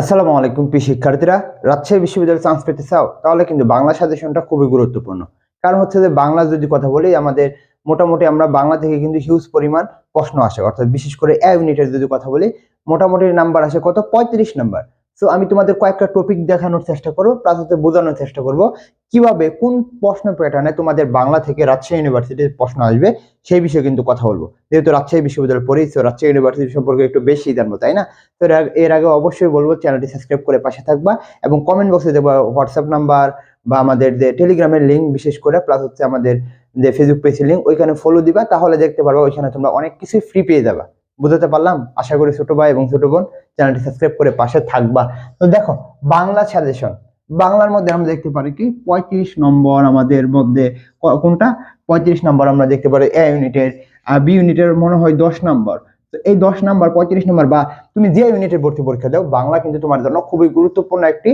আসসালামু আলাইকুম, প্রিয় শিক্ষার্থীরা। রাজশাহী বিশ্ববিদ্যালয়ের চান্স পেতে চাও, তাহলে কিন্তু বাংলা সাজেশনটা খুবই গুরুত্বপূর্ণ। কারণ হচ্ছে যে, বাংলা যদি কথা বলি, আমাদের মোটামুটি আমরা বাংলা থেকে কিন্তু হিউজ পরিমাণ প্রশ্ন আসে। অর্থাৎ বিশেষ করে এ ইউনিটের যদি কথা বলি, মোটামুটি নাম্বার আসে কত? পঁয়ত্রিশ নাম্বার সো আমি তোমাদের কয়েকটা টপিক দেখানোর চেষ্টা করব প্লাস হচ্ছে বোঝানোর চেষ্টা করব। কীভাবে, কোন প্রশ্ন প্যাটার্নে তোমাদের বাংলা থেকে রাজশাহী ইউনিভার্সিটির প্রশ্ন আসবে, সেই বিষয়ে কিন্তু কথা বলব। যেহেতু রাজশাহী বিশ্ববিদ্যালয় পড়ি তো রাজশাহী ইউনিভার্সিটি সম্পর্কে একটু বেশি জানব, তাই না? তো এর আগে অবশ্যই বলব চ্যানেলটি সাবস্ক্রাইব করে পাশে থাকবা এবং কমেন্ট বক্সে দেবো হোয়াটসঅ্যাপ নাম্বার বা আমাদের যে টেলিগ্রামের লিঙ্ক বিশেষ করে প্লাস হচ্ছে আমাদের যে ফেসবুক পেজের লিঙ্ক ওইখানে ফলো দিবা, তাহলে দেখতে পারবা ওইখানে তোমরা অনেক কিছুই ফ্রি পেয়ে যাবা। বুঝতে পারলাম? আশা করি ছোট ভাই এবং ছোট বোন চ্যানেলটি সাবস্ক্রাইব করে পাশে থাকবা। তো দেখো, বাংলা সাজেশন বাংলার মধ্যে আমরা দেখতে পারি কি? পঁয়ত্রিশ নম্বর আমাদের মধ্যে কোনটা? পঁয়ত্রিশ নম্বর আমরা দেখতে পারি এ ইউনিটের আর বি ইউনিটের মনে হয় দশ নম্বর। তো এই দশ নম্বর, পঁয়ত্রিশ নম্বর বা তুমি যে ইউনিটের ভর্তি পরীক্ষা দাও, বাংলা কিন্তু তোমার জন্য খুবই গুরুত্বপূর্ণ একটি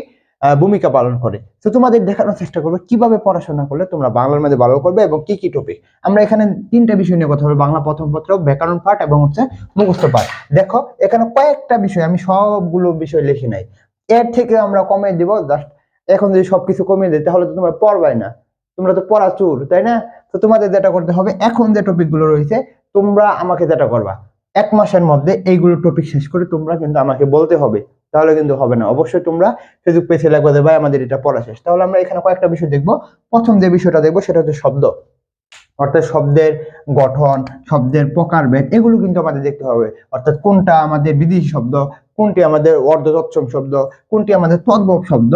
ভূমিকা পালন করে। তো তোমাদের দেখানোর চেষ্টা করবে, কীভাবে পড়াশোনা করলে তোমরা বাংলার মধ্যে ভালো করবে এবং কি কি টপিক আমরা এখানে তিনটা বিষয় নিয়ে কথা বলব, বাংলা প্রথম পত্র ব্যাকরণ পাঠ এবং হচ্ছে মুখস্থ পাঠ। দেখো, এখানে কয়েকটা বিষয়, আমি সবগুলো বিষয় লিখি নাই। এর থেকে আমরা কমিয়ে দিব জাস্ট এখন যদি সবকিছু কমিয়ে দিই, তাহলে তো তোমরা পড়বাই না। তোমরা তো পড়া চুর, তাই না? তো তোমাদের যেটা করতে হবে, এখন যে টপিকগুলো রয়েছে, তোমরা আমাকে যেটা করবা। এক মাসের মধ্যে এইগুলো টপিক শেষ করে তোমরা কিন্তু আমাকে বলতে হবে। তাহলে কিন্তু হবে না। অবশ্যই তোমরা ফেসবুক পেজে লাগবে যে, ভাই, আমাদের এটা পড়া শেষ। তাহলে আমরা এখানে কয়েকটা বিষয় দেখব। প্রথম যে বিষয়টা দেখব, সেটা হচ্ছে শব্দ। অর্থাৎ শব্দের গঠন, শব্দের প্রকারভেদ, এগুলো কিন্তু আমাদের দেখতে হবে। অর্থাৎ কোনটা আমাদের বিদেশি শব্দ, কোনটি আমাদের অর্ধ তৎসম শব্দ, কোনটি আমাদের তদ্ভব শব্দ,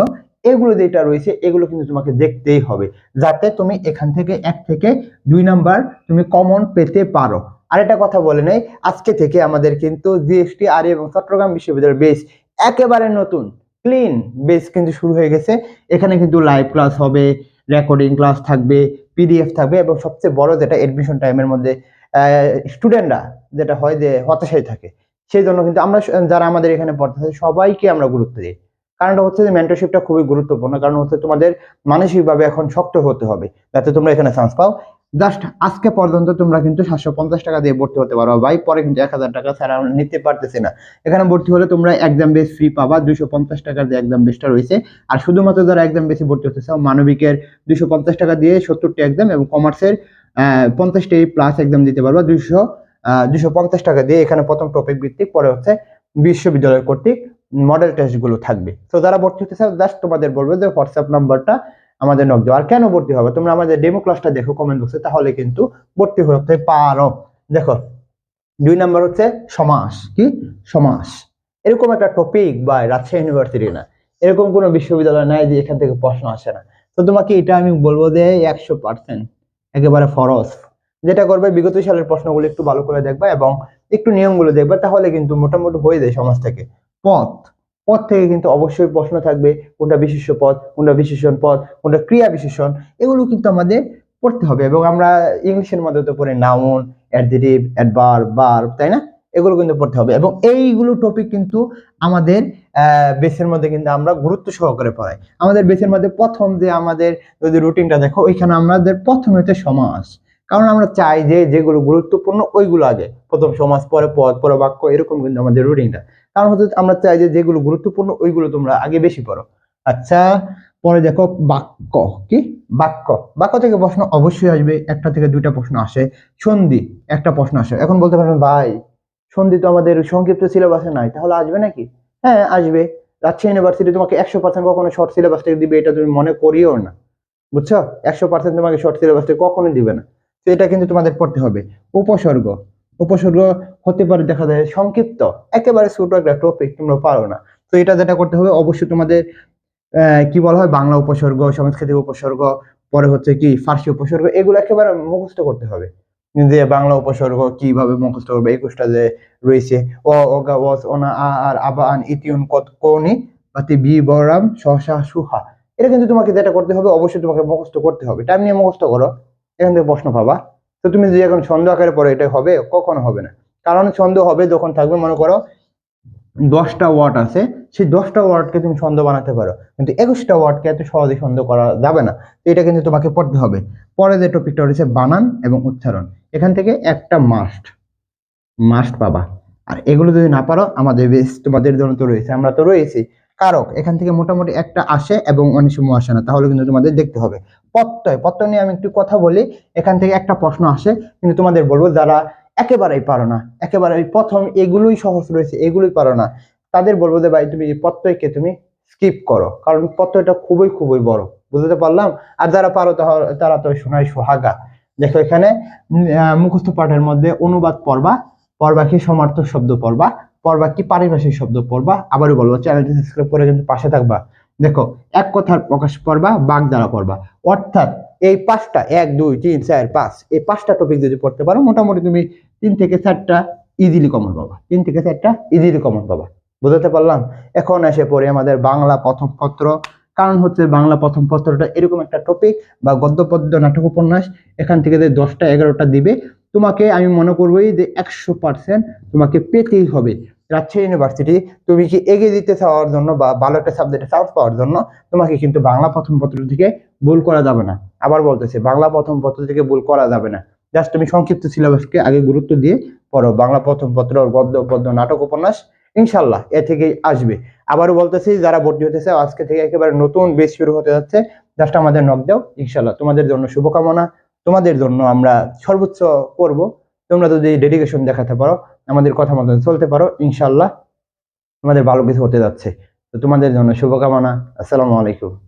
এগুলো যেটা রয়েছে, এগুলো কিন্তু তোমাকে দেখতেই হবে। যাতে তুমি এখান থেকে এক থেকে দুই নাম্বার তুমি কমন পেতে পারো। আর আরেকটা কথা বলে নেই, আজকে থেকে আমাদের কিন্তু জিএসটি আর এবং চট্টগ্রাম বিশ্ববিদ্যালয়ের বেস একেবারে নতুন ক্লিন বেস কিন্তু শুরু হয়ে গেছে। এখানে কিন্তু লাইভ ক্লাস হবে রেকর্ডিং ক্লাস থাকবে পিডিএফ থাকবে এবং সবচেয়ে বড় যেটা এডমিশন টাইমের মধ্যে স্টুডেন্টরা যেটা হয় যে হতাশায় থাকে। সেই জন্য কিন্তু আমরা যারা আমাদের এখানে পড়তেছে সবাইকে আমরা গুরুত্ব দিই। কারণটা হচ্ছে যে মেন্টরশিপটা খুবই গুরুত্বপূর্ণ, কারণ হচ্ছে তোমাদের মানসিকভাবে এখন শক্ত হতে হবে, যাতে তোমরা এখানে চান্স পাও। জাস্ট আজকে পর্যন্ত তোমরা কিন্তু সাতশো পঞ্চাশ টাকা দিয়ে ভর্তি হতে পারো। ভাই, পরে কিন্তু এক হাজার টাকা ছাড়া নিতে পারতেছি না। এখানে ভর্তি হলে তোমরা এক্সাম বেস ফ্রি পাবা, দুইশো পঞ্চাশ টাকার যে এক্সাম বেসটা রয়েছে। আর শুধুমাত্র যারা এক্সাম বেসে ভর্তি হতে চাও, মানবিকের দুইশো পঞ্চাশ টাকা দিয়ে সত্তরটি এক্সাম এবং কমার্সের পঞ্চাশটি প্লাস এক্সাম দিতে পারবা। দুইশো দুশো পঞ্চাশ টাকা দিয়ে এখানে প্রথম টপিক ভিত্তিক, পরে হচ্ছে বিশ্ববিদ্যালয় কর্তৃক মডেল টেস্টগুলো থাকবে। তো যারা ভর্তি হতে চাও জাস্ট তোমাদের বলবে যে হোয়াটসঅ্যাপ নাম্বারটা আমাদের নক দেওয়া। আর কেন ভর্তি হবে? তোমরা আমাদের ডেমো ক্লাসটা দেখো কমেন্ট বক্সে তাহলে কিন্তু ভর্তি হতে পারো। দেখো, দুই নাম্বার হচ্ছে সমাস, কি? সমাস। এরকম একটা টপিক বা রাজশাহী ইউনিভার্সিটি না। এরকম কোনো বিশ্ববিদ্যালয় নাই যে এখান থেকে প্রশ্ন আসে না। তো তোমাকে এটা আমি বলব যে একশো পার্সেন্ট একেবারে ফরজ। যেটা করবে, বিগত সালের প্রশ্নগুলো একটু ভালো করে দেখবা এবং একটু নিয়মগুলো দেখবা, তাহলে কিন্তু মোটামুটি হয়ে যায় সমাজ থেকে। পথ। পথ থেকে কিন্তু অবশ্যই প্রশ্ন থাকবে, কোনটা বিশেষ্য পদ, কোনটা বিশেষণ পদ, কোনটা ক্রিয়া বিশেষণ, এগুলো কিন্তু আমাদের পড়তে হবে। এবং আমরা ইংলিশের মধ্যে তো পড়ি নাউন অ্যাডজেটিভ অ্যাডভার বার তাই না? এগুলো কিন্তু পড়তে হবে। এবং এইগুলো টপিক কিন্তু আমাদের বেসের মধ্যে কিন্তু আমরা গুরুত্ব সহকারে পড়াই। আমাদের বেসের মধ্যে প্রথম যে আমাদের যদি রুটিনটা দেখো, ওইখানে আমাদের প্রথম হচ্ছে সমাস। কারণ আমরা চাই যে যেগুলো গুরুত্বপূর্ণ, ওইগুলো আগে। প্রথম সমাজ, পরে পদ পরে বাক্য, এরকম কিন্তু আমাদের রুটিনটা কারণ হচ্ছে আমরা চাই যে যেগুলো গুরুত্বপূর্ণ, ওইগুলো তোমরা আগে বেশি পড়ো। আচ্ছা পরে দেখো বাক্য, কি? বাক্য। বাক্য থেকে প্রশ্ন অবশ্যই আসবে, একটা থেকে দুইটা প্রশ্ন আসে। সন্ধি, একটা প্রশ্ন আসে। এখন বলতে পারবেন ভাই, সন্ধি তো আমাদের সংক্ষিপ্ত সিলেবাসে নাই, তাহলে আসবে নাকি? হ্যাঁ আসবে। রাজশাহী ইউনিভার্সিটি তোমাকে একশো পার্সেন্ট কখনো শর্ট সিলেবাস থেকে দিবে, এটা তুমি মনে করিও না। বুঝছ? একশো পার্সেন্ট তোমাকে শর্ট সিলেবাস থেকে কখনোই দিবে না। তো এটা কিন্তু তোমাদের পড়তে হবে। উপসর্গ। উপসর্গ হতে পারে দেখা যায় সংক্ষিপ্ত। একেবারে ছোট একটা টপিক তোমরা পারো না। তো এটা যেটা করতে হবে, অবশ্যই তোমাদের কি বলা হয়, বাংলা উপসর্গ সংস্কৃতি উপসর্গ, পরে হচ্ছে কি, ফার্সি উপসর্গ, এগুলো একেবারে মুখস্থ করতে হবে। যে বাংলা উপসর্গ কীভাবে মুখস্থ করবে, একুশটা যে রয়েছে, অ অগা অনা আ, আর, আবা, আন, ইতিউন, কত পাতি বি, বরাম সহসা সুহা এটা কিন্তু তোমাকে যেটা করতে হবে, অবশ্যই তোমাকে মুখস্থ করতে হবে। টাইম নিয়ে মুখস্থ করো। এখান থেকে প্রশ্ন পাবা তো তুমি যদি এখন ছন্দ আকারে পড়ো, এটা হবে, কখনো হবে না? কারণ ছন্দ হবে যখন থাকবে, মনে করো, দশটা ওয়ার্ড আছে, সেই দশটা ওয়ার্ডকে তুমি ছন্দ বানাতে পারো। কিন্তু একুশটা ওয়ার্ডকে এত সহজে ছন্দ করা যাবে না। তো এটা কিন্তু তোমাকে পড়তে হবে। পরে যে টপিকটা রয়েছে, বানান এবং উচ্চারণ। এখান থেকে একটা মাস্ট মাস্ট পাবা। আর এগুলো যদি না পারো, আমাদের বেশ তোমাদের জন্য তো রয়েছে। আমরা তো রয়েছি। কারক, এখান থেকে মোটামুটি একটা আসে এবং অনেক সময় আসে না, তাহলে কিন্তু তোমাদের দেখতে হবে। প্রত্যয় প্রত্যয় নিয়ে আমি একটু কথা বলি, এখান থেকে একটা প্রশ্ন আসে, কিন্তু তোমাদের বলব যারা একেবারেই পারো না, একেবারেই প্রথম এগুলোই সহজ রয়েছে, এগুলোই পারো না, তাদের বলব যে ভাই তুমি প্রত্যয়কে তুমি স্কিপ করো, কারণ প্রত্যয়টা খুবই খুবই বড়, বুঝতে পারলাম? আর যারা পারো তারা তো শোনায় সোহাগা। দেখো এখানে মুখস্থ পাঠের মধ্যে অনুবাদ পড়বা পড়বা কি সমার্থক শব্দ পড়বা পড়বা কি পারিভাষিক শব্দ পড়বা, আবারও বলব, চ্যানেলটি সাবস্ক্রাইব করে কিন্তু পাশে থাকবা। দেখো, এক কথার প্রকাশ পড়বা বাগ দ্বারা পড়বা। অর্থাৎ এই পাঁচটা, এক, দুই, তিন, চার, পাঁচ, এই পাঁচটা টপিক যদি পড়তে পারো, মোটামুটি তুমি তিন থেকে চারটা ইজিলি কমন পাবা। তিন থেকে চারটা ইজিলি কমন পাবা। বুঝাতে পারলাম? এখন এসে পড়ে আমাদের বাংলা প্রথম পত্র কারণ হচ্ছে বাংলা প্রথম পত্রটা এরকম একটা টপিক বা গদ্য পদ্য নাটক উপন্যাস এখান থেকে যে দশটা এগারোটা দিবে, তোমাকে আমি মনে করবোই যে একশো পার্সেন্ট তোমাকে পেতেই হবে। রাজশাহী ইউনিভার্সিটি তুমি কি এগিয়ে দিতে চাওয়ার জন্য বা ভালো একটা সাবজেক্টে চান্স পাওয়ার জন্য তোমাকে কিন্তু বাংলা প্রথম পত্র থেকে ভুল করা যাবে না। আবার বলতেছি, বাংলা প্রথম পত্র থেকে ভুল করা যাবে না। জাস্ট তুমি সংক্ষিপ্ত সিলেবাসকে আগে গুরুত্ব দিয়ে পড়ো। বাংলা প্রথম পত্র গদ্য পদ্য নাটক উপন্যাস ইনশাল্লাহ এ থেকেই আসবে। আবারও বলতেছি, যারা ভর্তি হতে চাও আজকে থেকে একেবারে নতুন বেশ শুরু হতে যাচ্ছে। জাস্ট আমাদের নক দাও ইনশাল্লাহ তোমাদের জন্য শুভকামনা, তোমাদের জন্য আমরা সর্বোচ্চ করব। তোমরা যদি ডেডিকেশন দেখাতে পারো, আমাদের কথা মতো চলতে পারো ইনশাল্লাহ তোমাদের ভালো কিছু হতে যাচ্ছে। তো তোমাদের জন্য শুভকামনা। আসসালামু আলাইকুম।